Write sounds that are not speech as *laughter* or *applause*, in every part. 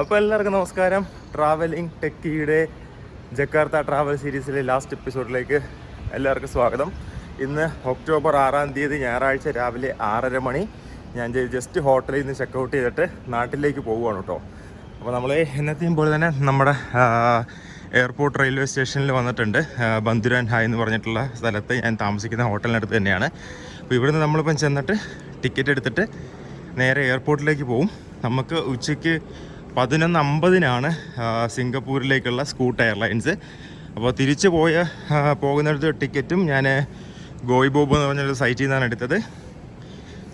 അപ്പോൾ എല്ലാവർക്കും നമസ്കാരം. ട്രാവലിംഗ് ടെക്കിയുടെ ജക്കാർത്ത ട്രാവൽ സീരീസിലെ ലാസ്റ്റ് എപ്പിസോഡിലേക്ക് എല്ലാവർക്കും സ്വാഗതം. ഇന്ന് ഒക്ടോബർ ആറാം തീയതി ഞായറാഴ്ച രാവിലെ ആറര മണി. ഞാൻ ജസ്റ്റ് ഹോട്ടലിൽ നിന്ന് ചെക്കൗട്ട് ചെയ്തിട്ട് നാട്ടിലേക്ക് പോവുകയാണ് കേട്ടോ അപ്പോൾ നമ്മൾ എന്നത്തെയും പോലെ തന്നെ നമ്മുടെ എയർപോർട്ട് റെയിൽവേ സ്റ്റേഷനിൽ വന്നിട്ടുണ്ട്. ബന്ധുരാൻ ഹായ് എന്ന് പറഞ്ഞിട്ടുള്ള സ്ഥലത്ത് ഞാൻ താമസിക്കുന്ന ഹോട്ടലിനടുത്ത് തന്നെയാണ്. അപ്പോൾ ഇവിടുന്ന് നമ്മളിപ്പം ചെന്നിട്ട് ടിക്കറ്റ് എടുത്തിട്ട് നേരെ എയർപോർട്ടിലേക്ക് പോവും. നമുക്ക് ഉച്ചയ്ക്ക് പതിനൊന്ന് അമ്പതിനാണ് സിംഗപ്പൂരിലേക്കുള്ള സ്കൂട്ട് എയർലൈൻസ്. അപ്പോൾ തിരിച്ചു പോയ പോകുന്നിടത്ത് ടിക്കറ്റും ഞാൻ ഗോയ് ബോബ് എന്ന് പറഞ്ഞൊരു സൈറ്റിൽ നിന്നാണ് എടുത്തത്.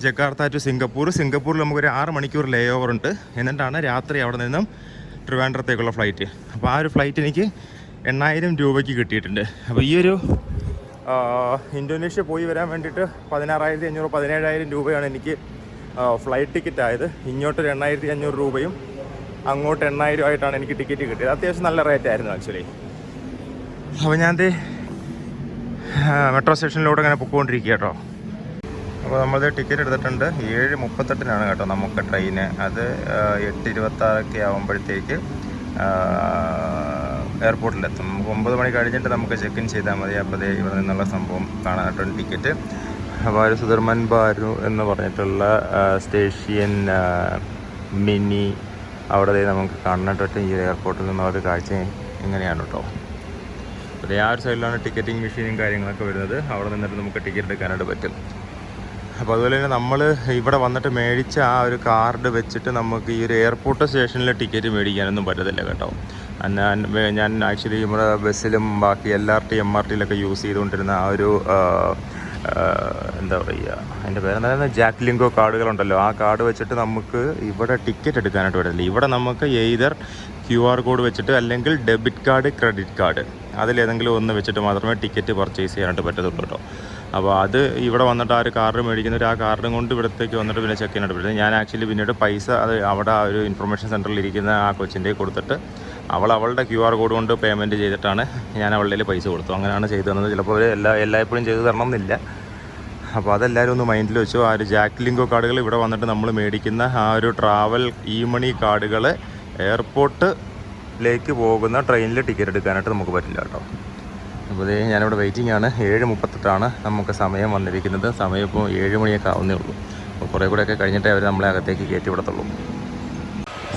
Jakarta to Singapore. സിംഗപ്പൂരിൽ നമുക്കൊരു ആറ് മണിക്കൂർ ലേ ഓവർ ഉണ്ട്. എന്നിട്ടാണ് രാത്രി അവിടെ നിന്നും ട്രിവാൻഡ്രത്തേക്കുള്ള ഫ്ലൈറ്റ് അപ്പോൾ ആ ഒരു ഫ്ലൈറ്റ് എനിക്ക് എണ്ണായിരം രൂപയ്ക്ക് കിട്ടിയിട്ടുണ്ട്. അപ്പോൾ ഈ ഒരു ഇന്തോനേഷ്യ പോയി വരാൻ വേണ്ടിയിട്ട് പതിനാറായിരത്തി അഞ്ഞൂറ് പതിനേഴായിരം രൂപയാണ് എനിക്ക് ഫ്ലൈറ്റ് ടിക്കറ്റ് ആയത്. ഇങ്ങോട്ടൊരു എണ്ണായിരത്തി അഞ്ഞൂറ് രൂപയും അങ്ങോട്ട് എണ്ണായിരം ആയിട്ടാണ് എനിക്ക് ടിക്കറ്റ് കിട്ടിയത്. അത്യാവശ്യം നല്ല റേറ്റ് ആയിരുന്നു ആക്ച്വലി അപ്പോൾ ഞാൻ മെട്രോ സ്റ്റേഷനിലൂടെ ഇങ്ങനെ പൊക്കോണ്ടിരിക്കുക കേട്ടോ. അപ്പോൾ നമ്മളത് ടിക്കറ്റ് എടുത്തിട്ടുണ്ട്. ഏഴ് മുപ്പത്തെട്ടിനാണ് കേട്ടോ നമുക്ക് ട്രെയിന് അത് എട്ട് ഇരുപത്താറൊക്കെ ആകുമ്പോഴത്തേക്ക് എയർപോർട്ടിലെത്തും നമുക്ക് ഒമ്പത് മണി കഴിഞ്ഞിട്ട് നമുക്ക് ചെക്ക് ഇൻ ചെയ്താൽ മതി അപ്പോൾ ഇവിടെ നിന്നുള്ള സംഭവം കാണാനായിട്ടുണ്ട് ടിക്കറ്റ് അപ്പോൾ സുധർമൻ ബാരു എന്ന് പറഞ്ഞിട്ടുള്ള സ്റ്റേഷ്യൻ മിനി അവിടെ നമുക്ക് കാണാനായിട്ട് ഈ എയർപോർട്ടിൽ നിന്നുള്ള ഒരു കാഴ്ച ഇങ്ങനെയാണ് കേട്ടോ അപ്പോൾ ആ ഒരു സൈഡിലാണ് ടിക്കറ്റിംഗ് മെഷീനും കാര്യങ്ങളൊക്കെ വരുന്നത്. അവിടെ നിന്നിട്ട് നമുക്ക് ടിക്കറ്റ് എടുക്കാനായിട്ട് പറ്റും. അപ്പോൾ അതുപോലെ തന്നെ നമ്മൾ ഇവിടെ വന്നിട്ട് മേടിച്ച ആ ഒരു കാർഡ് വെച്ചിട്ട് നമുക്ക് ഈ ഒരു എയർപോർട്ട് സ്റ്റേഷനിൽ ടിക്കറ്റ് മേടിക്കാനൊന്നും പറ്റത്തില്ല കേട്ടോ. ഞാൻ ഞാൻ ആക്ച്വലി നമ്മുടെ ബസ്സിലും ബാക്കി L R T M R ടിയിലൊക്കെ use ചെയ്തുകൊണ്ടിരുന്ന ആ ഒരു എന്താ പറയുക അതിന്റെ പേരെന്താ ജാക്ലിങ്കോ കാർഡുകളുണ്ടല്ലോ. ആ കാർഡ് വെച്ചിട്ട് നമുക്ക് ഇവിടെ ടിക്കറ്റ് എടുക്കാനായിട്ട് വരുന്നില്ല ഇവിടെ നമുക്ക് എയ്തർ ക്യു ആർ കോഡ് വെച്ചിട്ട് അല്ലെങ്കിൽ ഡെബിറ്റ് കാർഡ് ക്രെഡിറ്റ് കാർഡ് അതിലേതെങ്കിലും ഒന്ന് വെച്ചിട്ട് മാത്രമേ ടിക്കറ്റ് പർച്ചേസ് ചെയ്യാനായിട്ട് പറ്റത്തുള്ളൂ കേട്ടോ അപ്പോൾ അത് ഇവിടെ വന്നിട്ട് ആ ഒരു കാർഡ് മേടിക്കുന്നവർ ആ കാർഡും കൊണ്ട് ഇവിടത്തേക്ക് വന്നിട്ട് പിന്നെ ചെക്ക് ചെയ്യാനായിട്ട് പറ്റും ഞാൻ ആക്ച്വലി പിന്നീട് പൈസ അത് അവിടെ ആ ഒരു ഇൻഫർമേഷൻ സെന്ററിൽ ഇരിക്കുന്ന ആ കൊച്ചിന്റെ കൊടുത്തിട്ട് അവൾ അവളുടെ ക്യു ആർ കോഡ് കൊണ്ട് പേയ്മെന്റ് ചെയ്തിട്ടാണ് ഞാൻ അവളുടെ പൈസ കൊടുത്തു അങ്ങനെയാണ് ചെയ്തു തന്നത്. ചിലപ്പോൾ അവർ എല്ലാ എല്ലായ്പ്പോഴും ചെയ്തു തരണം എന്നില്ല. അപ്പോൾ അതെല്ലാവരും ഒന്ന് മൈൻഡിൽ വെച്ചു. ആ ഒരു ജാക്ക് ലിങ്കോ കാർഡുകൾ ഇവിടെ വന്നിട്ട് നമ്മൾ മേടിക്കുന്ന ആ ഒരു ട്രാവൽ ഇ മണി കാർഡുകൾ എയർപോർട്ടിലേക്ക് പോകുന്ന ട്രെയിനിൽ ടിക്കറ്റ് എടുക്കാനായിട്ട് നമുക്ക് പറ്റില്ല കേട്ടോ. അപ്പോൾ ഞാനിവിടെ വെയിറ്റിംഗ് ആണ്. ഏഴ് മുപ്പത്തെട്ടാണ് നമുക്ക് സമയം വന്നിരിക്കുന്നത്. സമയം ഇപ്പോൾ ഏഴ് മണിയൊക്കെ ആവുന്നേ ഉള്ളൂ. അപ്പോൾ കുറേ കൂടെയൊക്കെ കഴിഞ്ഞിട്ടേ അവർ നമ്മളെ അകത്തേക്ക് കയറ്റി വിടത്തുള്ളൂ.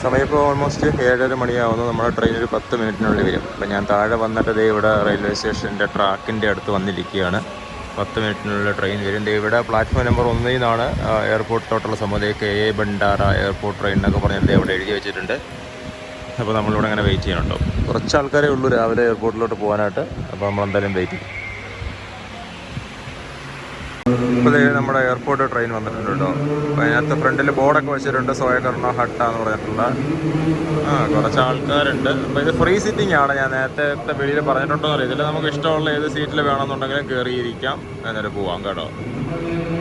സമയം ഇപ്പോൾ ഓൾമോസ്റ്റ് ഏഴര മണിയാവുന്നു. നമ്മുടെ ട്രെയിൻ ഒരു പത്ത് മിനിറ്റിനുള്ളിൽ വരും. അപ്പോൾ ഞാൻ താഴെ വന്നിട്ട് ദേ ഇവിടെ റെയിൽവേ സ്റ്റേഷന്റെ ട്രാക്കിന്റെ അടുത്ത് വന്നിരിക്കുകയാണ്. പത്ത് മിനിറ്റിനുള്ളിൽ ട്രെയിൻ വരും. ദേ ഇവിടെ പ്ലാറ്റ്ഫോം നമ്പർ ഒന്നിൽ നിന്നാണ് എയർപോർട്ടിലോട്ടുള്ള സംബന്ധം K A Bandara airport train എന്നൊക്കെ പറഞ്ഞിട്ട് ഇവിടെ എഴുതി വെച്ചിട്ടുണ്ട്. അപ്പോൾ നമ്മളിവിടെ അങ്ങനെ വെയിറ്റ് ചെയ്യണുണ്ടോ കുറച്ച് ആൾക്കാരേ ഉള്ളൂ രാവിലെ എയർപോർട്ടിലോട്ട് പോകാനായിട്ട്. അപ്പോൾ നമ്മളെന്തായാലും വെയിറ്റ് ചെയ്യും. ഇപ്പോൾ നമ്മുടെ എയർപോർട്ട് ട്രെയിൻ വന്നിട്ടുണ്ട് കേട്ടോ. അപ്പോൾ അതിനകത്ത് ഫ്രണ്ടിൽ ബോർഡൊക്കെ വെച്ചിട്ടുണ്ട്. സോയകർണ ഹട്ട എന്ന് പറഞ്ഞിട്ടുള്ള. ആ കുറച്ച് ആൾക്കാരുണ്ട്. അപ്പോൾ ഇത് ഫ്രീ സിറ്റിംഗ് ആണ്. ഞാൻ നേരത്തെ വെളിയിൽ പറഞ്ഞിട്ടുണ്ടോ അറിയത്തില്ല. നമുക്ക് ഇഷ്ടമുള്ള ഏത് സീറ്റിൽ വേണമെന്നുണ്ടെങ്കിലും കയറിയിരിക്കാം എന്നിട്ട് പോവാം കേട്ടോ.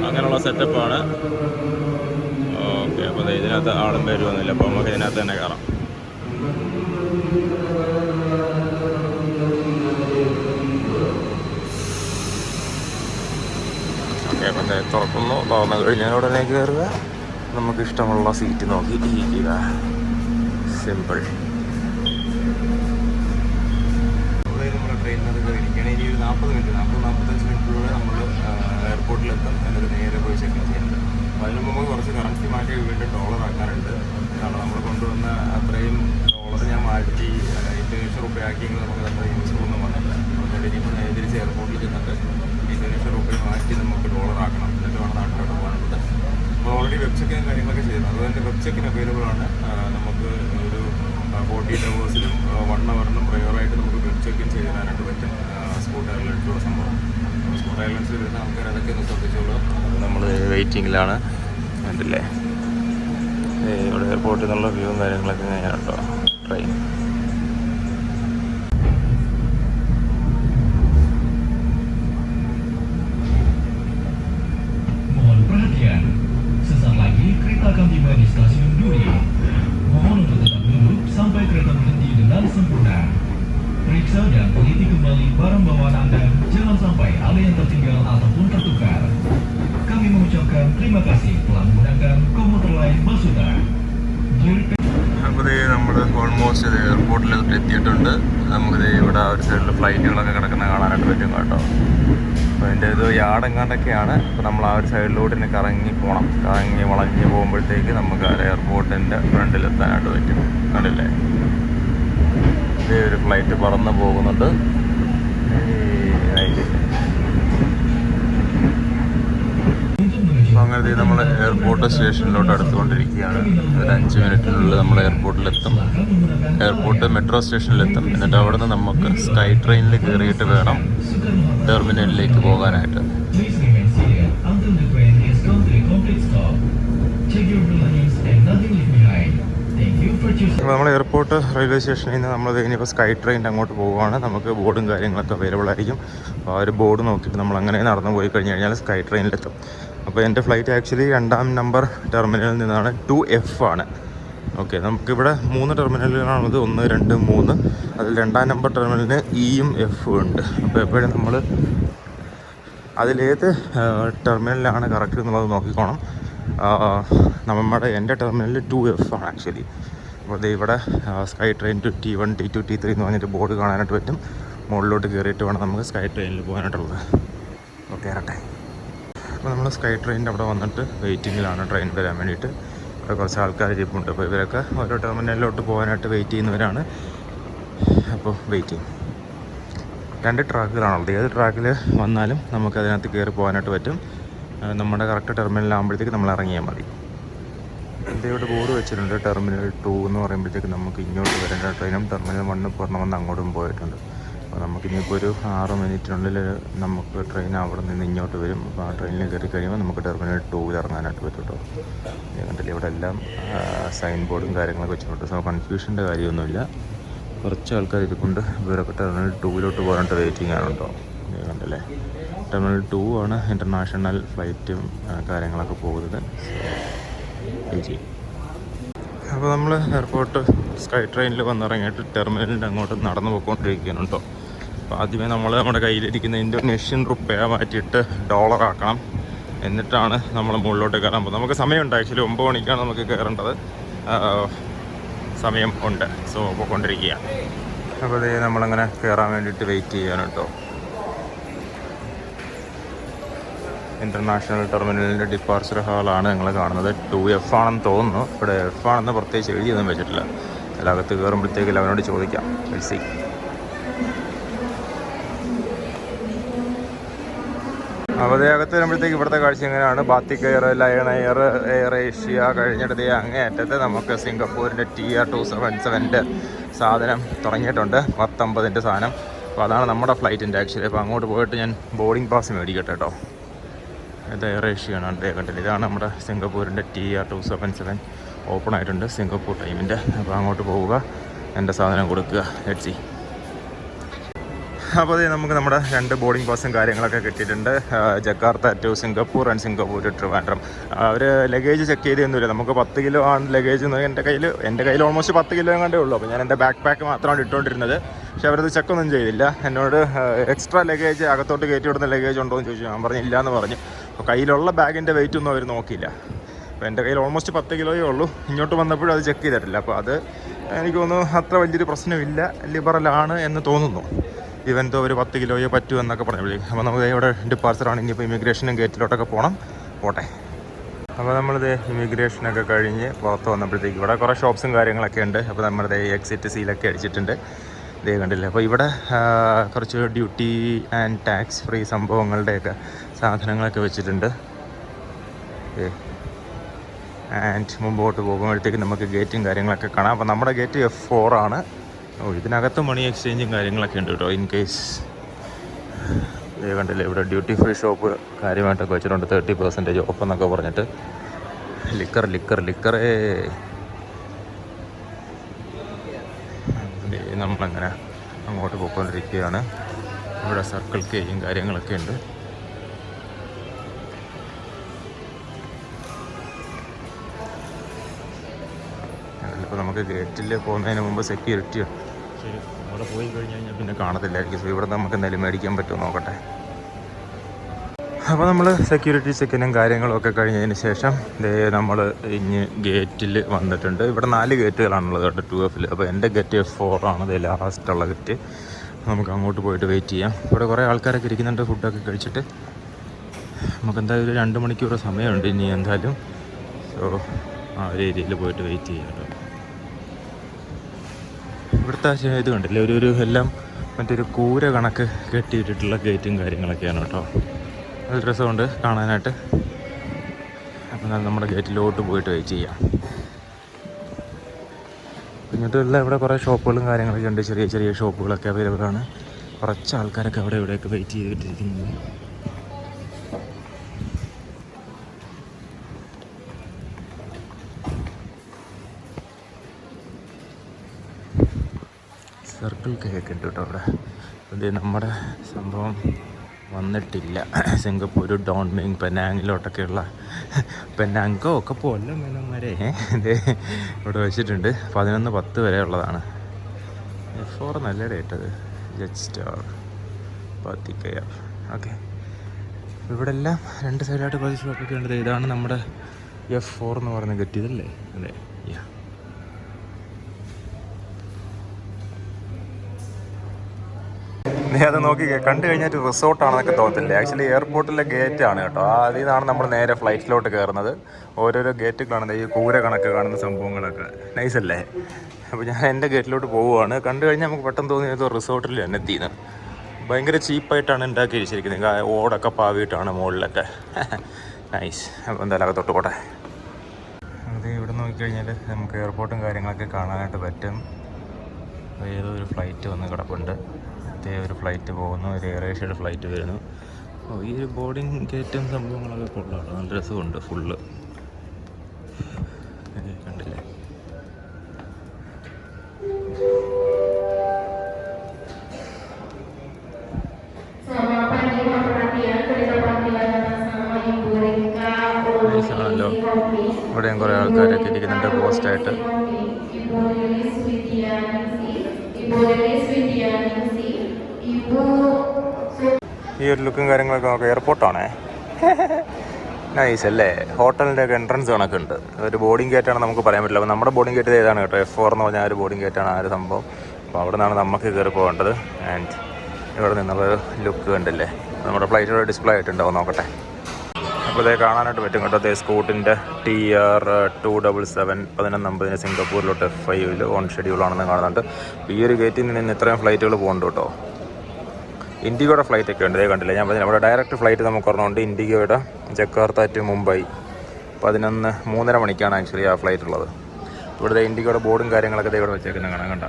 അങ്ങനെയുള്ള സെറ്റപ്പാണ് ഓക്കെ അപ്പോൾ ഇതിനകത്ത് ആളും വരുമൊന്നുമില്ല അപ്പോൾ നമുക്ക് ഇതിനകത്ത് തന്നെ കയറാം ദേ തുറക്കുന്നു. തുറന്നു കഴിഞ്ഞാൽ ഉടനെ കയറുക നമുക്ക് ഇഷ്ടമുള്ള സീറ്റ് നോക്കി ഇരിക്കുക സിമ്പിൾ എയർപോർട്ടിലെത്തും കുറച്ച് കറൻസി മാറ്റി ഡോളർ നമ്മൾ കൊണ്ടുവന്ന ഡോളർ ഞാൻ മാറ്റി നമുക്ക് അത്ര യൂസ്ഫുൾ ഒന്നും വന്നില്ല. ഇനിയിപ്പോൾ നേരെ തിരിച്ച് എയർപോർട്ടിൽ ചെന്നിട്ട് ഇന്തോനേഷ്യ മാറ്റി നമുക്ക് ഡോളർ ആക്കണം. എന്നിട്ട് വേണം നാട്ടിലോട്ട് പോകാനുള്ളത് അപ്പോൾ ഓൾറെഡി വെബ് ചെക്കിനും കാര്യങ്ങളൊക്കെ ചെയ്തു തന്നെ വെബ് ചെക്കിന് അവൈലബിൾ ആണ്. നമുക്ക് ഒരു ഫോർട്ടി ഡവേഴ്സിലും വൺ അവറിനും പ്രയറായിട്ട് നമുക്ക് വെബ് ചെക്കിൻ ചെയ്ത് പറ്റും. സ്കൂട്ട് എയർലൈൻസിലുള്ള സംഭവം. സ്പോട്ട് എയർലൈൻസിൽ വരുന്ന ആൾക്കാർ അതൊക്കെ ഒന്ന് ശ്രദ്ധിച്ചോളൂ നമ്മൾ വെയിറ്റിങ്ങിലാണ് ഇവിടെ എയർപോർട്ടിൽ നിന്നുള്ള വ്യൂവും കാര്യങ്ങളൊക്കെ ഇങ്ങനെയാണ് കേട്ടോ train kembali barang bawaan Anda, jangan sampai ada yang tertinggal ataupun tertukar. Kami mengucapkan terima kasih telah menggunakan komuter lain Masuda. അപ്പോൾ നമ്മൾ ഓൾമോസ്റ്റ് എയർപോർട്ടിൽ എത്തിയിട്ടുണ്ട്. നമുക്കിത് ഇവിടെ ഒരു സൈഡിൽ ഫ്ലൈറ്റുകളൊക്കെ കിടക്കുന്ന കാണാനായിട്ട് പറ്റും കേട്ടോ. അപ്പോൾ അതിന്റെ ഇത് യാടെങ്ങാണ്ടൊക്കെയാണ്. അപ്പോൾ നമ്മൾ ആ ഒരു സൈഡിലൂടെ ഇനി കറങ്ങി പോകണം കറങ്ങി വളഞ്ഞ് പോകുമ്പോഴത്തേക്ക് നമുക്ക് എയർപോർട്ടിന്റെ ഫ്രണ്ടിലെത്താനായിട്ട് പറ്റും. കണ്ടില്ലേ? ഇതേ ഒരു ഫ്ലൈറ്റ് പറന്ന് പോകുന്നുണ്ട്. അങ്ങനെ നമ്മൾ എയർപോർട്ട് സ്റ്റേഷനിലോട്ട് അടുത്തുകൊണ്ടിരിക്കുകയാണ്. ഒരു അഞ്ച് മിനിറ്റിനുള്ളിൽ നമ്മൾ എയർപോർട്ടിലെത്തും എയർപോർട്ട് മെട്രോ സ്റ്റേഷനിലെത്തും എന്നിട്ട് അവിടെ നിന്ന് നമുക്ക് സ്കൈ ട്രെയിനിൽ കയറിയിട്ട് വേണം ടെർമിനലിലേക്ക് പോകാനായിട്ട്. നമ്മൾ എയർപോർട്ട് റെയിൽവേ സ്റ്റേഷനിൽ നിന്ന് നമ്മൾ ഇനിയിപ്പോൾ സ്കൈ ട്രെയിനിന്റെ അങ്ങോട്ട് പോവുകയാണ്. നമുക്ക് ബോർഡും കാര്യങ്ങളൊക്കെ അവൈലബിൾ ആയിരിക്കും. അപ്പോൾ ആ ഒരു ബോർഡ് നോക്കിയിട്ട് നമ്മൾ അങ്ങനെ നടന്നു പോയി കഴിഞ്ഞ് കഴിഞ്ഞാൽ സ്കൈ ട്രെയിനിലെത്തും. അപ്പോൾ എന്റെ ഫ്ലൈറ്റ് ആക്ച്വലി രണ്ടാം നമ്പർ ടെർമിനലിൽ നിന്നാണ് ടു എഫ് ആണ്. ഓക്കെ നമുക്കിവിടെ മൂന്ന് ടെർമിനലുകളാണുള്ളത് ഒന്ന് രണ്ട് മൂന്ന്. അതിൽ രണ്ടാം നമ്പർ ടെർമിനലിന് ഇയും എഫും ഉണ്ട്. അപ്പോൾ എപ്പോഴും നമ്മൾ അതിലേത് ടെർമിനലിലാണ് കറക്റ്റ് എന്നുള്ളത് നോക്കിക്കോണം. നമ്മുടെ എന്റെ ടെർമിനലിൽ ടു എഫ് ആണ് ആക്ച്വലി അപ്പോൾ ഇവിടെ sky train to T one T two T three എന്ന് പറഞ്ഞിട്ട് ബോർഡ് കാണാനായിട്ട് പറ്റും. മുകളിലോട്ട് കയറിയിട്ട് വേണം നമുക്ക് സ്കൈ ട്രെയിനിൽ പോകാനായിട്ടുള്ളത്. ഓക്കെ ഇറട്ടെ അപ്പോൾ നമ്മൾ സ്കൈ ട്രെയിനിന്റെ അവിടെ വന്നിട്ട് വെയിറ്റിങ്ങിലാണ് ട്രെയിൻ വരാൻ വേണ്ടിയിട്ട്. അവിടെ കുറച്ച് ആൾക്കാർ ഇരിപ്പുണ്ട്. അപ്പോൾ ഇവരൊക്കെ ഓരോ ടെർമിനലിലോട്ട് പോകാനായിട്ട് വെയിറ്റ് ചെയ്യുന്നവരാണ്. അപ്പോൾ വെയിറ്റിംഗ് രണ്ട് ട്രാക്കുകളാണുള്ളത്. ഏത് ട്രാക്കിൽ വന്നാലും നമുക്ക് അതിനകത്ത് കയറി പോകാനായിട്ട് പറ്റും. നമ്മുടെ കറക്റ്റ് ടെർമിനലാകുമ്പോഴത്തേക്ക് നമ്മൾ ഇറങ്ങിയാൽ മതി. ഇവിടെ ബോർഡ് വെച്ചിട്ടുണ്ട്. ടെർമിനൽ ടു എന്ന് പറയുമ്പോഴത്തേക്ക് നമുക്ക് ഇങ്ങോട്ട് വരേണ്ട ട്രെയിനും ടെർമിനൽ വണ്ണ് പുറണമെന്ന് അങ്ങോട്ടും പോയിട്ടുണ്ട്. അപ്പോൾ നമുക്ക് ഇനിയിപ്പോൾ ഒരു ആറ് മിനിറ്റിനുള്ളിൽ നമുക്ക് ട്രെയിൻ അവിടെ നിന്ന് ഇങ്ങോട്ട് വരും. അപ്പോൾ ആ ട്രെയിനിൽ കയറി കഴിയുമ്പോൾ നമുക്ക് ടെർമിനൽ ടൂവിൽ ഇറങ്ങാനായിട്ട് പറ്റും കേട്ടോ. കണ്ടില്ല ഇവിടെ എല്ലാം സൈൻ ബോർഡും കാര്യങ്ങളൊക്കെ വെച്ചിട്ടുണ്ട്. സോ കൺഫ്യൂഷന്റെ കാര്യമൊന്നുമില്ല. കുറച്ച് ആൾക്കാർ ഇരിപ്പുണ്ട്. ഇവരൊക്കെ ടെർമിനൽ ടൂവിലോട്ട് പോകാനായിട്ട് വെയിറ്റിംഗ് ആണ് കേട്ടോ. കണ്ടല്ലേ? ടെർമിനൽ ടു ആണ് ഇന്റർനാഷണൽ ഫ്ലൈറ്റും കാര്യങ്ങളൊക്കെ പോകുന്നത്. അപ്പോൾ നമ്മൾ എയർപോർട്ട് സ്കൈ ട്രെയിനിൽ വന്നിറങ്ങിയിട്ട് ടെർമിനലിന്റെ അങ്ങോട്ട് നടന്നു പോയിക്കൊണ്ടിരിക്കുകയാണ് കേട്ടോ അപ്പോൾ ആദ്യമേ നമ്മൾ നമ്മുടെ കയ്യിലിരിക്കുന്ന ഇന്തോനേഷ്യൻ റുപ്പയ മാറ്റിയിട്ട് ഡോളർ ആക്കണം. എന്നിട്ടാണ് നമ്മൾ മുകളിലോട്ട് കയറാൻ പോകുന്നത്. നമുക്ക് സമയമുണ്ട്. ആക്ച്വലി ഒമ്പത് മണിക്കാണ് നമുക്ക് കയറേണ്ടത്. സമയം ഉണ്ട്. സോ പോയിക്കൊണ്ടിരിക്കുക അപ്പോൾ അതേ നമ്മളങ്ങനെ കയറാൻ വേണ്ടിയിട്ട് വെയിറ്റ് ചെയ്യാണ് കേട്ടോ ഇന്റർനാഷണൽ ടെർമിനലിന്റെ ഡിപ്പാർച്ചർ ഹാളാണ് നിങ്ങൾ കാണുന്നത്. ടു എഫ് ആണെന്ന് തോന്നുന്നു. ഇവിടെ എഫ് ആണെന്ന് പ്രത്യേകിച്ച് എഴുതിയൊന്നും വെച്ചിട്ടില്ല. അതിലകത്ത് കയറുമ്പോഴത്തേക്കും അവനോട് ചോദിക്കാം. സി അവധയകത്ത് വരുമ്പോഴത്തേക്ക് ഇവിടുത്തെ കാഴ്ച എങ്ങനെയാണ്? Batik Air Lion Air Air Asia കഴിഞ്ഞിടത്ത് ദേ അങ്ങേ അറ്റത്ത് നമുക്ക് സിംഗപ്പൂരിന്റെ ടി ആർ ടു സെവൻ സെവന്റെ സാധനം തുടങ്ങിയിട്ടുണ്ട്. പത്തൊമ്പതിന്റെ സാധനം. അപ്പോൾ അതാണ് നമ്മുടെ ഫ്ലൈറ്റിന്റെ ആക്ച്വലി അപ്പോൾ അങ്ങോട്ട് പോയിട്ട് ഞാൻ ബോർഡിംഗ് പാസ് മേടിക്കട്ടെ കേട്ടോ ഇത് എയർ ഏഷ്യയാണ് അണ്ടേ കണ്ടില്ല ഇതാണ് നമ്മുടെ സിംഗപ്പൂരിന്റെ T R two seven seven open ആയിട്ടുണ്ട് സിംഗപ്പൂർ ടൈമിന്റെ അപ്പോൾ അങ്ങോട്ട് പോവുക. എന്റെ സാധനം കൊടുക്കുക. ലെറ്റ് അപ്പോൾ അതേ നമുക്ക് നമ്മുടെ രണ്ട് ബോർഡിംഗ് പാസും കാര്യങ്ങളൊക്കെ കിട്ടിയിട്ടുണ്ട്. Jakarta to Singapore and Singapore to Trivandrum. Our luggage check ചെയ്തൊന്നുമില്ല നമുക്ക് പത്ത് കിലോ ആണ് ലഗേജ് എന്ന് എന്റെ കയ്യിൽ എന്റെ കയ്യിൽ ഓൾമോസ്റ്റ് പത്ത് കിലോ കണ്ടേ ഉള്ളൂ. അപ്പോൾ ഞാൻ എന്റെ ബാക്ക് പാക്ക് മാത്രമാണ് ഇട്ടുകൊണ്ടിരുന്നത്. പക്ഷേ അവരത് ചെക്കൊന്നും ചെയ്തില്ല. എന്നോട് എക്സ്ട്രാ ലഗേജ് അകത്തോട്ട് കയറ്റി വിടുന്ന ലഗേജ് ഉണ്ടോ എന്ന് ചോദിച്ചു. ഞാൻ പറഞ്ഞു ഇല്ല എന്ന് പറഞ്ഞു. അപ്പോൾ കയ്യിലുള്ള ബാഗിന്റെ വെയിറ്റ് ഒന്നും അവർ നോക്കിയില്ല. അപ്പോൾ എന്റെ കയ്യിൽ ഓൾമോസ്റ്റ് പത്ത് കിലോയേ ഉള്ളൂ. ഇങ്ങോട്ട് വന്നപ്പോഴും അത് ചെക്ക് ചെയ്തിട്ടില്ല. അപ്പോൾ അത് എനിക്ക് തോന്നുന്നു അത്ര വലിയൊരു പ്രശ്നമില്ല. ലിബറലാണ് എന്ന് തോന്നുന്നു. ഇവൻ തോ ഒരു പത്ത് കിലോയോ പറ്റൂ എന്നൊക്കെ പറഞ്ഞു. അപ്പോൾ നമുക്ക് ഇവിടെ ഡിപ്പാർച്ചറാണ് ഇനിയിപ്പോൾ ഇമിഗ്രേഷനും ഗേറ്റിലോട്ടൊക്കെ പോകണം പോട്ടെ. അപ്പോൾ നമ്മളിത് ഇമിഗ്രേഷനൊക്കെ കഴിഞ്ഞ് പുറത്ത് വന്നപ്പോഴത്തേക്ക് ഇവിടെ കുറേ ഷോപ്സും കാര്യങ്ങളൊക്കെ ഉണ്ട്. അപ്പോൾ നമ്മളിത് എക്സിറ്റ് സീലൊക്കെ അടിച്ചിട്ടുണ്ട്. ഇതേ കണ്ടില്ലേ? അപ്പോൾ ഇവിടെ കുറച്ച് ഡ്യൂട്ടി ആൻഡ് ടാക്സ് ഫ്രീ സംഭവങ്ങളുടെയൊക്കെ സാധനങ്ങളൊക്കെ വെച്ചിട്ടുണ്ട്. ആൻഡ് മുമ്പോട്ട് പോകുമ്പോഴത്തേക്ക് നമുക്ക് ഗേറ്റും കാര്യങ്ങളൊക്കെ കാണാം. അപ്പോൾ നമ്മുടെ ഗേറ്റ് എഫ് ഫോർ ആണ്. ഓ ഇതിനകത്ത് മണി എക്സ്ചേഞ്ചും കാര്യങ്ങളൊക്കെ ഉണ്ട് കേട്ടോ ഇൻ കേസ് കണ്ടില്ലേ ഇവിടെ ഡ്യൂട്ടി ഫ്രീ ഷോപ്പ് കാര്യമായിട്ടൊക്കെ വെച്ചിട്ടുണ്ട്. തേർട്ടി പെർസെന്റേജ് ഓഫ് എന്നൊക്കെ പറഞ്ഞിട്ട്. ലിക്കർ ലിക്കർ ലിക്കറേ നമ്മളങ്ങനെ അങ്ങോട്ട് പോയിക്കൊണ്ടിരിക്കുകയാണ്. ഇവിടെ സർക്കിൾ കേയും കാര്യങ്ങളൊക്കെ ഉണ്ട്. നമുക്ക് ഗേറ്റിൽ പോകുന്നതിന് മുമ്പ് സെക്യൂരിറ്റി ശരി. അവിടെ പോയി കഴിഞ്ഞ് കഴിഞ്ഞാൽ പിന്നെ കാണത്തില്ലായിരിക്കും. സോ ഇവിടെ നമുക്ക് എന്തായാലും മേടിക്കാൻ പറ്റുമോ നോക്കട്ടെ. അപ്പോൾ നമ്മൾ സെക്യൂരിറ്റി ചെക്കിനും കാര്യങ്ങളും ഒക്കെ കഴിഞ്ഞതിന് ശേഷം ദേ നമ്മൾ ഇനി ഗേറ്റിൽ വന്നിട്ടുണ്ട്. ഇവിടെ നാല് ഗേറ്റുകളാണുള്ളത് കേട്ടോ ടു എഫിൽ അപ്പോൾ എന്റെ ഗേറ്റ് എഫ് ആണ്. ദേ ലാസ്റ്റുള്ള ഗേറ്റ് നമുക്ക് അങ്ങോട്ട് പോയിട്ട് വെയിറ്റ് ചെയ്യാം. ഇവിടെ കുറേ ആൾക്കാരൊക്കെ ഇരിക്കുന്നുണ്ട് ഫുഡൊക്കെ കഴിച്ചിട്ട്. നമുക്ക് എന്തായാലും ഒരു രണ്ട് മണിക്കൂർ സമയമുണ്ട് ഇനി എന്തായാലും. സോ ആ ഒരു ഏരിയയിൽ പോയിട്ട് വെയിറ്റ് ചെയ്യാം കേട്ടോ. ഇവിടുത്തെ ഇത് കണ്ടില്ലേ? ഒരു ഒരു എല്ലാം മറ്റൊരു കൂര കണക്ക് കെട്ടിയിട്ടിട്ടുള്ള ഗേറ്റും കാര്യങ്ങളൊക്കെയാണ് കേട്ടോ. നല്ല രസമുണ്ട് കാണാനായിട്ട്. അപ്പം നമ്മുടെ ഗേറ്റിലോട്ട് പോയിട്ട് വെയിറ്റ് ചെയ്യാം. പിന്നീട്ടുള്ള ഇവിടെ കുറേ ഷോപ്പുകളും കാര്യങ്ങളൊക്കെ ഉണ്ട്. ചെറിയ ചെറിയ ഷോപ്പുകളൊക്കെ അവൈലബിൾ ആണ്. കുറച്ച് ആൾക്കാരൊക്കെ അവിടെ ഇവിടെയൊക്കെ വെയിറ്റ് ചെയ്തിട്ടിരിക്കുന്നത് സർക്കിൾ കേക്ക് ഉണ്ട് കേട്ടോ അവിടെ. ഇത് നമ്മുടെ സംഭവം വന്നിട്ടില്ല. സിംഗപ്പൂർ ഡോൺമിങ് പെനാങ്ങിലോട്ടൊക്കെയുള്ള പെനാങ്കോ ഒക്കെ പോലെ മേനന്മാരെ. ഇവിടെ വെച്ചിട്ടുണ്ട്. പതിനൊന്ന് പത്ത് വരെ ഉള്ളതാണ് എഫ് ഫോർ നല്ല ഡേറ്റ് അത്. ജെറ്റ് സ്റ്റാർ കെയർ ഓക്കെ ഇവിടെ എല്ലാം രണ്ട് സൈഡായിട്ട് കുറച്ച് ഷോപ്പൊക്കെ ഉണ്ട് ഇതാണ് നമ്മുടെ എഫ് ഫോർ എന്ന് പറയുന്ന ഗെറ്റ് ഇതല്ലേ അതെ യാ നീ അത് നോക്കി കണ്ടു കഴിഞ്ഞിട്ട് റിസോർട്ടാണെന്നൊക്കെ തോന്നത്തില്ല? ആക്ച്വലി എയർപോർട്ടിലെ ഗേറ്റ് ആണ് കേട്ടോ. ആ നിന്നാണ് നമ്മൾ നേരെ ഫ്ലൈറ്റിലോട്ട് കയറുന്നത് ഓരോരോ ഗേറ്റ് കാണുന്നത് ഈ കൂര കണക്ക് കാണുന്ന സംഭവങ്ങളൊക്കെ. നൈസ് അല്ലേ? അപ്പോൾ ഞാൻ എന്റെ ഗേറ്റിലോട്ട് പോവുകയാണ് കണ്ടു കഴിഞ്ഞാൽ നമുക്ക് പെട്ടെന്ന് തോന്നിയത് റിസോർട്ടിൽ തന്നെ എത്തിയെന്ന് ഭയങ്കര ചീപ്പായിട്ടാണ് ഉണ്ടാക്കി വെച്ചിരിക്കുന്നത് ഓടൊക്കെ പാവിയിട്ടാണ് മുകളിലൊക്കെ നൈസ് *laughs* അപ്പോൾ എന്തായാലും അകത്തോട്ട് പോട്ടെ. അത് ഇവിടെ നോക്കിക്കഴിഞ്ഞാൽ നമുക്ക് എയർപോർട്ടും കാര്യങ്ങളൊക്കെ കാണാനായിട്ട് പറ്റും. ഏതോ ഒരു ഫ്ലൈറ്റ് വന്ന് കിടപ്പുണ്ട്. മറ്റേ ഒരു ഫ്ലൈറ്റ് പോകുന്നു ഒരു എയർ ഏഷ്യയുടെ ഫ്ലൈറ്റ് വരുന്നു അപ്പോൾ ഈ ഒരു ബോർഡിങ് ഗേറ്റും സംഭവങ്ങളൊക്കെ കൊള്ളാണ് നല്ല രസമുണ്ട് ഫുള്ള് കണ്ടില്ലേ ണല്ലോ ഇവിടെയും കുറേ ആൾക്കാരൊക്കെ ഇരിക്കുന്നുണ്ട് പോസ്റ്റായിട്ട് ഈ ഒരു ലുക്കും കാര്യങ്ങളൊക്കെ നോക്കാം എയർപോർട്ടാണേ നൈസ് അല്ലേ? ഹോട്ടലിന്റെ ഒക്കെ എൻട്രൻസ് കണക്ക് ഉണ്ട്. ഒരു ബോർഡിംഗ് ഗേറ്റാണ് നമുക്ക് പറയാൻ പറ്റില്ല. അപ്പോൾ നമ്മുടെ ബോർഡിംഗ് ഗേറ്റ് ഏതാണ് കേട്ടോ? എഫ് ഫോർ എന്ന് പറഞ്ഞാൽ ഒരു ബോർഡിംഗ് ഗേറ്റാണ് ആ ഒരു സംഭവം. അപ്പോൾ അവിടെ നിന്നാണ് നമുക്ക് കയറി പോകേണ്ടത്. ആൻഡ് ഇവിടെ നിന്നുള്ള ലുക്ക് കണ്ടില്ലേ? നമ്മുടെ ഫ്ലൈറ്റിലൂടെ ഡിസ്പ്ലേ ആയിട്ടുണ്ടാവും. നോക്കട്ടെ. അപ്പോൾ ഇതേ കാണാനായിട്ട് പറ്റും കേട്ടോ. അതേ സ്കൂട്ടിന്റെ T R two double seven പതിനൊന്ന് അമ്പതിന് സിംഗപ്പൂരിലോട്ട് എഫ് ഫൈവിൽ ഓൺ ഷെഡ്യൂളാണെന്ന് കാണുന്നുണ്ട്. ഈ ഒരു ഗേറ്റിൽ നിന്ന് ഇത്രയും ഫ്ലൈറ്റുകൾ പോകുന്നുണ്ട് കേട്ടോ ഇൻഡിഗോയുടെ ഫ്ലൈറ്റ് ഒക്കെ ഉണ്ട്. ഇതേ കണ്ടില്ല? ഞാൻ പറഞ്ഞു നമ്മുടെ ഡയറക്റ്റ് ഫ്ലൈറ്റ് നമുക്ക് പറഞ്ഞുകൊണ്ട് ഇൻഡിഗോയുടെ ജക്കാർത്ത ടു മുംബൈ. പതിനൊന്ന് മൂന്നര മണിക്കാണ് ആക്ച്വലി ആ ഫ്ലൈറ്റ് ഉള്ളത്. ഇവിടുത്തെ ഇൻഡിഗോയുടെ ബോർഡും കാര്യങ്ങളൊക്കെ ദേ ഇവിടെ വെച്ചേക്കുന്നത് കാണാൻ കണ്ട?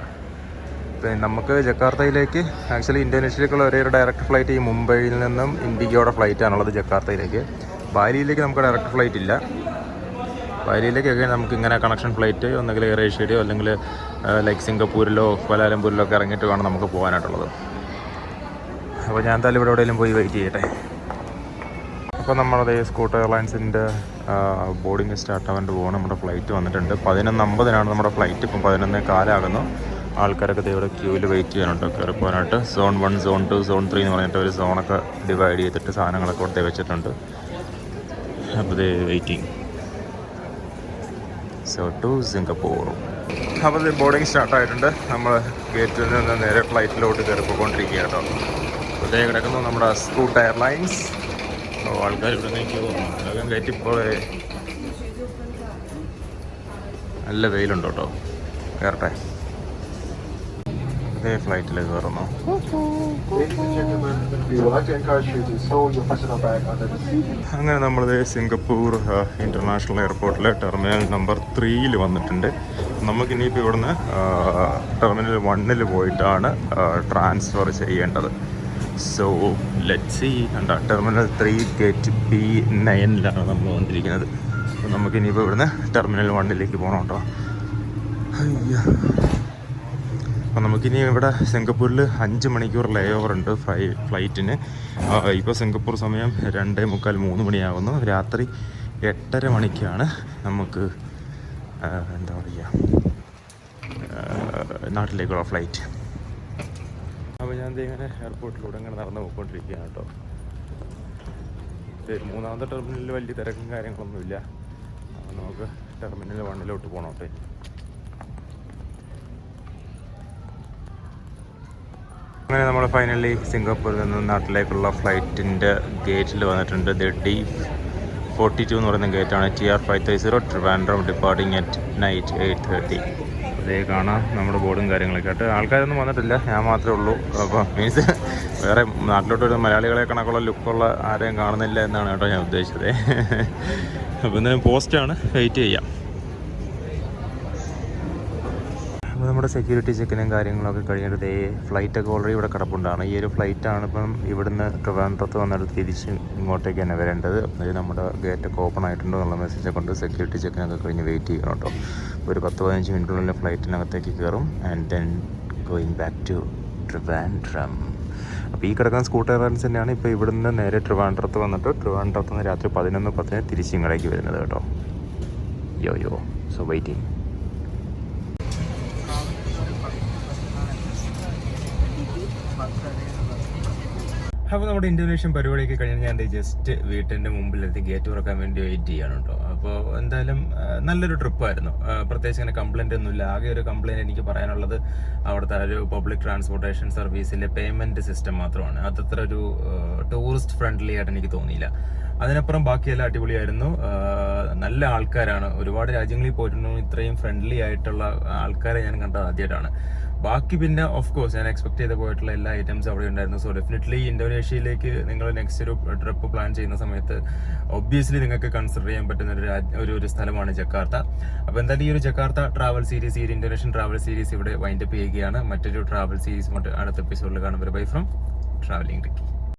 പിന്നെ നമുക്ക് ജക്കാർത്തയിലേക്ക് ആക്ച്വലി ഇന്തോനേഷ്യയിലേക്കുള്ള ഒരേ ഒരു ഡയറക്റ്റ് ഫ്ലൈറ്റ് ഈ മുംബൈയിൽ നിന്നും ഇൻഡിഗോയുടെ ഫ്ലൈറ്റ് ആണുള്ളത് ജക്കാർത്തയിലേക്ക്. ബാലിയിലേക്ക് നമുക്ക് ഡയറക്റ്റ് ഫ്ലൈറ്റ് ഇല്ല. ബാലിയിലേക്കൊക്കെ നമുക്ക് ഇങ്ങനെ കണക്ഷൻ ഫ്ലൈറ്റ് ഒന്നുകിൽ എയർ ഏഷ്യയുടെയോ അല്ലെങ്കിൽ ലൈക്ക് സിംഗപ്പൂരിലോ കോലാലംപൂരിലോ ഒക്കെ ഇറങ്ങിയിട്ട് വേണം നമുക്ക് പോകാനായിട്ടുള്ളത്. അപ്പോൾ ഞാൻ എന്തായാലും ഇവിടെ എവിടെയെങ്കിലും പോയി വെയിറ്റ് ചെയ്യട്ടെ. അപ്പോൾ നമ്മളത് സ്കൂട്ടർ എയർലൈൻസിന്റെ ബോർഡിംഗ് സ്റ്റാർട്ട് ആവാൻ പോകണം നമ്മുടെ ഫ്ലൈറ്റ് വന്നിട്ടുണ്ട്. പതിനൊന്ന് അമ്പതിനാണ് നമ്മുടെ ഫ്ലൈറ്റ് ഇപ്പം പതിനൊന്ന് കാലാകുന്നു. ആൾക്കാരൊക്കെ ഇവിടെ ക്യൂവിൽ വെയിറ്റ് ചെയ്യാനുണ്ട്. കയറി പോകാനായിട്ട് zone one zone two zone three എന്ന് പറഞ്ഞിട്ട് ഒരു സോണൊക്കെ ഡിവൈഡ് ചെയ്തിട്ട് സാധനങ്ങളൊക്കെ കൊടുത്തേ വെച്ചിട്ടുണ്ട്. അപ്പോൾ വെയിറ്റിംഗ് സോ ടു സിംഗപ്പൂർ അപ്പോൾ ബോർഡിംഗ് സ്റ്റാർട്ടായിട്ടുണ്ട് നമ്മൾ ഗേറ്റിൽ നിന്ന് നേരെ ഫ്ലൈറ്റിലോട്ട് കയറി പോയിക്കൊണ്ടിരിക്കുക കേട്ടോ. അതേ കിടക്കുന്നു നമ്മുടെ സ്കൂട്ട് എയർലൈൻസ് ലൈൻസ്. ആൾക്കാർ ഇവിടെ നിൽക്കുന്നു. വേഗം കയറ്റിപ്പോൾ നല്ല വെയിലുണ്ട് കേട്ടോ. കയറട്ടെ ഇതേ ഫ്ലൈറ്റിൽ കയറുന്നു. അങ്ങനെ നമ്മളിത് സിംഗപ്പൂർ ഇന്റർനാഷണൽ എയർപോർട്ടിലെ ടെർമിനൽ നമ്പർ ത്രീയിൽ വന്നിട്ടുണ്ട്. നമുക്കിനിയിപ്പോൾ ഇവിടുന്ന് ടെർമിനൽ വണ്ണിൽ പോയിട്ടാണ് ട്രാൻസ്ഫർ ചെയ്യേണ്ടത്. സോ ലെറ്റ് സി കണ്ട ടെർമിനൽ ത്രീ ഗേറ്റ് ബി നയനിലാണ് നമ്മൾ വന്നിരിക്കുന്നത്. അപ്പോൾ നമുക്കിനിയിപ്പോൾ ഇവിടുന്ന് ടെർമിനൽ വണ്ണിലേക്ക് പോകണം കേട്ടോ. അയ്യോ. അപ്പോൾ നമുക്കിനി ഇവിടെ സിംഗപ്പൂരിൽ അഞ്ച് മണിക്കൂർ ലേ ഓവർ ഉണ്ട് ഫ്ലൈ ഫ്ലൈറ്റിന് ഇപ്പോൾ സിംഗപ്പൂർ സമയം രണ്ട് മുക്കാൽ മൂന്ന് മണിയാകുന്നു രാത്രി എട്ടര മണിക്കാണ് നമുക്ക് എന്താ പറയുക നാട്ടിലേക്കുള്ള ഫ്ലൈറ്റ് അപ്പോൾ ഞാൻ ഇങ്ങനെ എയർപോർട്ടിലൂടെ ഇങ്ങനെ നടന്ന് പോയിക്കൊണ്ടിരിക്കുകയാണ് കേട്ടോ. മൂന്നാമത്തെ ടെർമിനലിൽ വലിയ തിരക്കും കാര്യങ്ങളൊന്നുമില്ല. നമുക്ക് ടെർമിനൽ വണ്ണിലോട്ട് പോകണോട്ടെ അങ്ങനെ നമ്മൾ ഫൈനലി സിംഗപ്പൂരിൽ നിന്ന് നാട്ടിലേക്കുള്ള ഫ്ലൈറ്റിന്റെ ഗേറ്റിൽ വന്നിട്ടുണ്ട്. ദ ഡി ഫോർട്ടി ടു എന്ന് പറയുന്ന ഗേറ്റാണ് T R five three zero Trivandrum departing at night eight thirty അതേ കാണാം നമ്മുടെ ബോർഡും കാര്യങ്ങളൊക്കെ ആയിട്ട്. ആൾക്കാരൊന്നും വന്നിട്ടില്ല ഞാൻ മാത്രമേ ഉള്ളൂ. അപ്പോൾ മീൻസ് വേറെ നാട്ടിലോട്ട് വരുന്ന മലയാളികളെ കണക്കുള്ള ലുക്കുള്ള ആരെയും കാണുന്നില്ല എന്നാണ് കേട്ടോ ഞാൻ ഉദ്ദേശിച്ചത്. അപ്പോൾ എന്തായാലും പോസ്റ്റാണ് വെയിറ്റ് ചെയ്യാം. അപ്പോൾ നമ്മുടെ സെക്യൂരിറ്റി ചെക്കിനും കാര്യങ്ങളൊക്കെ കഴിഞ്ഞിട്ട് ദേ ഫ്ലൈറ്റൊക്കെ ഓൾറെഡി ഇവിടെ കിടപ്പുണ്ടാണ്. ഈ ഒരു ഫ്ലൈറ്റാണ് ഇപ്പം ഇവിടുന്ന് ട്രിവാൻഡ്രത്ത് വന്നിട്ട് തിരിച്ച് ഇങ്ങോട്ടേക്ക് തന്നെ വരേണ്ടത്. നമ്മുടെ ഗേറ്റൊക്കെ ഓപ്പൺ ആയിട്ടുണ്ടോ എന്നുള്ള മെസ്സേജൊക്കെ കൊണ്ട് സെക്യൂരിറ്റി ചെക്കിനൊക്കെ കഴിഞ്ഞ് വെയിറ്റ് ചെയ്യണം കേട്ടോ. ഒരു പത്ത് പതിനഞ്ച് മിനിറ്റിനുള്ളിൽ ഫ്ലൈറ്റിനകത്തേക്ക് കയറും. And then going back to Trivandrum. അപ്പോൾ ഈ കിടക്കുന്ന സ്കൂട്ടർ എയർലൈൻസ് തന്നെയാണ് ഇപ്പോൾ ഇവിടുന്ന് നേരെ ട്രിവാൻഡ്രത്ത് വന്നിട്ട് ട്രിവാൻഡ്രത്ത് നിന്ന് രാത്രി പതിനൊന്ന് പത്തിന് തിരിച്ച് ഇങ്ങടേക്ക് വരുന്നത് കേട്ടോ. യോ യോ സോ വെയിറ്റിംഗ് അപ്പോൾ നമ്മുടെ ഇൻഡോനേഷ്യൻ പരിപാടിയൊക്കെ കഴിഞ്ഞ് ഞാൻ ജസ്റ്റ് വീട്ടിന്റെ മുമ്പിലെത്തി ഗേറ്റ് തുറക്കാൻ വേണ്ടി വെയിറ്റ് ചെയ്യാണ് കേട്ടോ അപ്പോൾ എന്തായാലും നല്ലൊരു ട്രിപ്പായിരുന്നു പ്രത്യേകിച്ച് അങ്ങനെ കംപ്ലൈന്റ് ഒന്നുമില്ല. ആകെ ഒരു കംപ്ലൈന്റ് എനിക്ക് പറയാനുള്ളത് അവിടുത്തെ ഒരു പബ്ലിക് ട്രാൻസ്പോർട്ടേഷൻ സർവീസിലെ പേയ്മെന്റ് സിസ്റ്റം മാത്രമാണ്. അതത്ര ഒരു ടൂറിസ്റ്റ് ഫ്രണ്ട്ലി ആയിട്ട് എനിക്ക് തോന്നിയില്ല. അതിനപ്പുറം ബാക്കിയെല്ലാം അടിപൊളിയായിരുന്നു. നല്ല ആൾക്കാരാണ്. ഒരുപാട് രാജ്യങ്ങളിൽ പോയിട്ടുണ്ടെങ്കിൽ ഇത്രയും ഫ്രണ്ട്ലി ആയിട്ടുള്ള ആൾക്കാരെ ഞാൻ കണ്ടത് ആദ്യമായിട്ടാണ്. ബാക്കി പിന്നെ ഓഫ് കോഴ്സ് ഞാൻ എക്സ്പെക്ട് ചെയ്ത് പോയിട്ടുള്ള എല്ലാ ഐറ്റംസ് അവിടെ ഉണ്ടായിരുന്നു. സോ ഡെഫിനറ്റ്ലി ഇന്തോനേഷ്യയിലേക്ക് നിങ്ങൾ നെക്സ്റ്റ് ഒരു ട്രിപ്പ് പ്ലാൻ ചെയ്യുന്ന സമയത്ത് ഒബ്വിയസ്ലി നിങ്ങൾക്ക് കൺസിഡർ ചെയ്യാൻ പറ്റുന്ന ഒരു ഒരു സ്ഥലമാണ് ജക്കാർത്ത. അപ്പോൾ എന്തായാലും ഈ ഒരു ജക്കാർത്ത ട്രാവൽ സീരീസ് ഈ ഒരു ഇന്തോനേഷ്യൻ ട്രാവൽ സീരീസ് ഇവിടെ വൈൻഡപ്പ് ചെയ്യുകയാണ്. മറ്റൊരു ട്രാവൽ സീരീസ് അടുത്ത എപ്പിസോഡിൽ കാണുമ്പോൾ ബൈ ഫ്രം ട്രാവലിംഗ് ടിക്കി